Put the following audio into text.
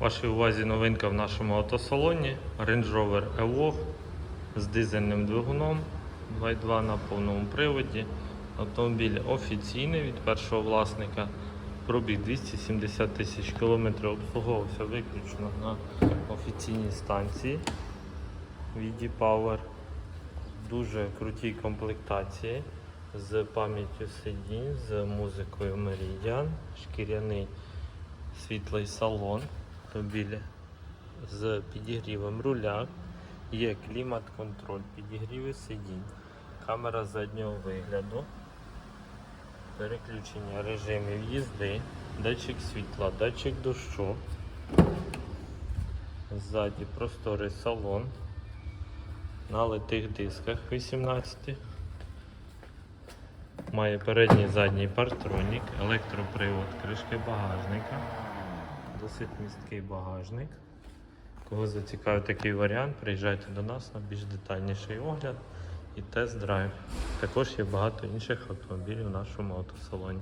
Вашій увазі новинка в нашому автосалоні Range Rover Evoque з дизельним двигуном 2.2 на повному приводі. Автомобіль офіційний від першого власника. Пробіг 270 тисяч кілометрів, обслуговувався виключно на офіційній станції VD Power. Дуже крутій комплектації з пам'яттю сидінь, з музикою Meridian, шкіряний світлий салон автомобіля з підігрівом руля, є клімат-контроль, підігріви сидінь, камера заднього вигляду, переключення режимів їзди, датчик світла, датчик дощу, ззаді просторий салон на литих дисках 18. Має передній задній партронік, електропривод кришки багажника. Досить місткий багажник. Кого зацікавив такий варіант, приїжджайте до нас на більш детальніший огляд і тест-драйв. Також є багато інших автомобілів в нашому автосалоні.